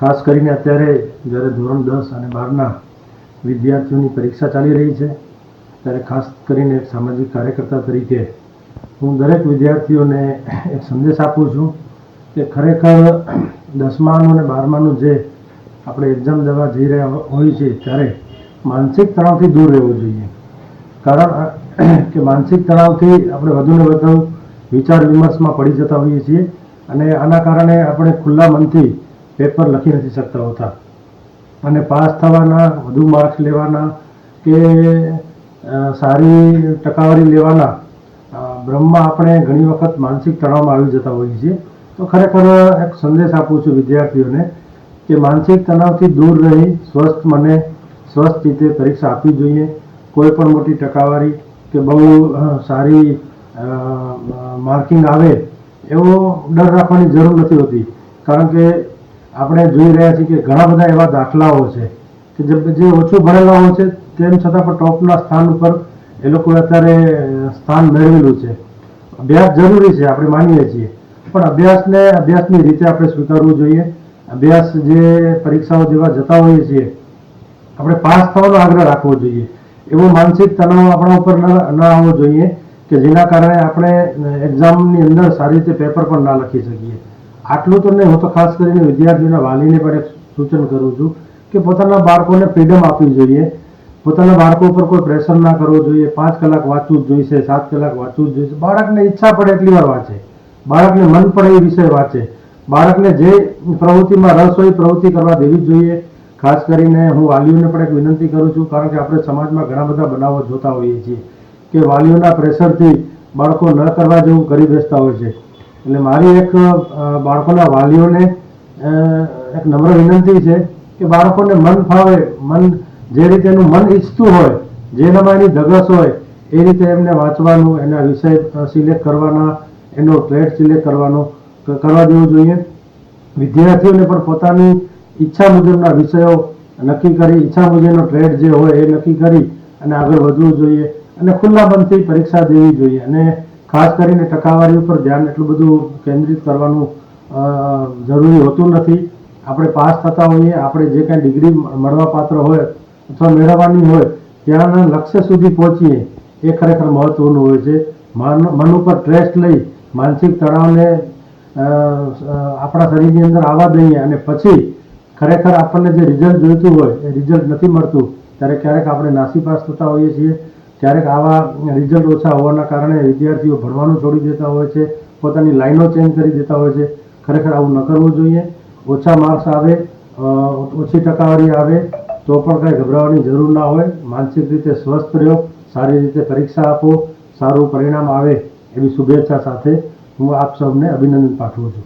ખાસ કરીને અત્યારે જ્યારે ધોરણ દસ અને બારના વિદ્યાર્થીઓની પરીક્ષા ચાલી રહી છે, ત્યારે ખાસ કરીને એક સામાજિક કાર્યકર્તા તરીકે હું દરેક વિદ્યાર્થીઓને એક સંદેશ આપું છું કે ખરેખર દસમાનું અને બારમાનું જે આપણે એક્ઝામ દેવા જઈ રહ્યા હોઈએ છીએ ત્યારે માનસિક તણાવથી દૂર રહેવું જોઈએ. કારણ કે માનસિક તણાવથી આપણે વધુને વધુ વિચાર વિમર્શમાં પડી જતા હોઈએ છીએ અને આના કારણે આપણે ખુલ્લા મનથી પેપર લખી નથી શકતા હોતા. અને પાસ થવાના વધુ માર્ક્સ લેવાના કે સારી ટકાવારી લેવાના અ, આપણે ઘણી વખત માનસિક તણાવમાં આવી જતા હોઈએ છીએ. તો ખરેખર એક સંદેશ આપું છું વિદ્યાર્થીઓને કે માનસિક તણાવથી દૂર રહી સ્વસ્થ મને સ્વસ્થ રીતે પરીક્ષા આપવી જોઈએ. કોઈ પણ મોટી ટકાવારી કે બહુ સારી માર્કિંગ આવે એવો ડર રાખવાની જરૂર નથી હોતી. કારણ કે આપણે જોઈ રહ્યા છીએ કે ઘણા બધા એવા દાખલાઓ છે કે જે ઓછું ભણેલા હોય છે, તેમ છતાં પણ ટોપના સ્થાન ઉપર એ લોકોએ અત્યારે સ્થાન મેળવેલું છે. અભ્યાસ જરૂરી છે, આપણે માનીએ છીએ. પણ અભ્યાસને, અભ્યાસની રીતે આપણે સ્વીકારવું જોઈએ. અભ્યાસ જે પરીક્ષાઓ જેવા જતા હોઈએ છીએ, આપણે પાસ થવાનો આગ્રહ રાખવો જોઈએ. એવો માનસિક તણાવ આપણા ઉપર ન આવવો જોઈએ કે જેના કારણે આપણે એક્ઝામની અંદર સારી રીતે પેપર પણ ના લખી શકીએ. આટલું તો નહીં, હું તો ખાસ કરીને વિદ્યાર્થીઓના વાલીને પણ એક સૂચન કરું છું કે પોતાના બાળકોને ફ્રીડમ આપવી જોઈએ. પોતાના બાળકો ઉપર કોઈ પ્રેશર ના કરવો જોઈએ. પાંચ કલાક વાંચવું જ જોઈશે, સાત કલાક વાંચવું જ જોઈશે. બાળકને ઈચ્છા પડે એટલી વાર વાંચે. બાળકને મન પડે એ વિષય વાંચે. બાળકને જે પ્રવૃત્તિમાં રસ હોય પ્રવૃત્તિ કરવા દેવી જ જોઈએ. ખાસ કરીને હું વાલીઓને પણ એક વિનંતી કરું છું, કારણ કે આપણે સમાજમાં ઘણા બધા બનાવો જોતા હોઈએ છીએ કે વાલીઓના પ્રેશરથી બાળકો ન કરવા જેવું કરી બેસતા હોય છે. એટલે મારી એક બાળકોના વાલીઓને એક નમ્ર વિનંતી છે કે બાળકોને મન ફાવે, મન જે રીતે એનું મન ઈચ્છતું હોય જેનામાં એની ધગસ હોય, એ રીતે એમને વાંચવાનું, એના વિષય સિલેક્ટ કરવાના, એનો ટ્રેડ સિલેક્ટ કરવાનો કરવા દેવું જોઈએ. વિદ્યાર્થીઓને પણ પોતાની ઈચ્છા મુજબના વિષયો નક્કી કરી, ઈચ્છા મુજબનો ટ્રેડ જે હોય એ નક્કી કરી અને આગળ વધવું જોઈએ અને ખુલ્લા મનથી પરીક્ષા દેવી જોઈએ. અને ખાસ કરીને ટકાવારી ઉપર ધ્યાન એટલું બધું કેન્દ્રિત કરવાનું જરૂરી હોતું નથી. આપણે પાસ થતા હોઈએ, આપણે જે કાંઈ ડિગ્રી મળવા પાત્ર હોય અથવા મેળવવાની હોય, ત્યાંના લક્ષ્ય સુધી પહોંચીએ, એ ખરેખર મહત્વનું હોય છે. મન ઉપર ટ્રેસ્ટ લઈ માનસિક તણાવને આપણા શરીરની અંદર આવવા દઈએ અને પછી ખરેખર આપણને જે રિઝલ્ટ જોઈતું હોય, એ રિઝલ્ટ નથી મળતું, ત્યારે ક્યારેક આપણે નાસીપાસ થતા હોઈએ છીએ. ક્યારેક આવા રિઝલ્ટ ઓછા હોવાના કારણે વિદ્યાર્થીઓ ભણવાનું છોડી દેતા હોય છે, પોતાની લાઈનો ચેન્જ કરી દેતા હોય છે. ખરેખર આવું ન કરવું જોઈએ. ઓછા માર્ક્સ આવે ઓછી ટકાવારી આવે, તો પણ કાંઈ ગભરાવાની જરૂર ના હોય. માનસિક રીતે સ્વસ્થ રહ્યો, સારી રીતે પરીક્ષા આપો, સારું પરિણામ આવે એવી શુભેચ્છા સાથે હું આપ સૌને અભિનંદન પાઠવું છું.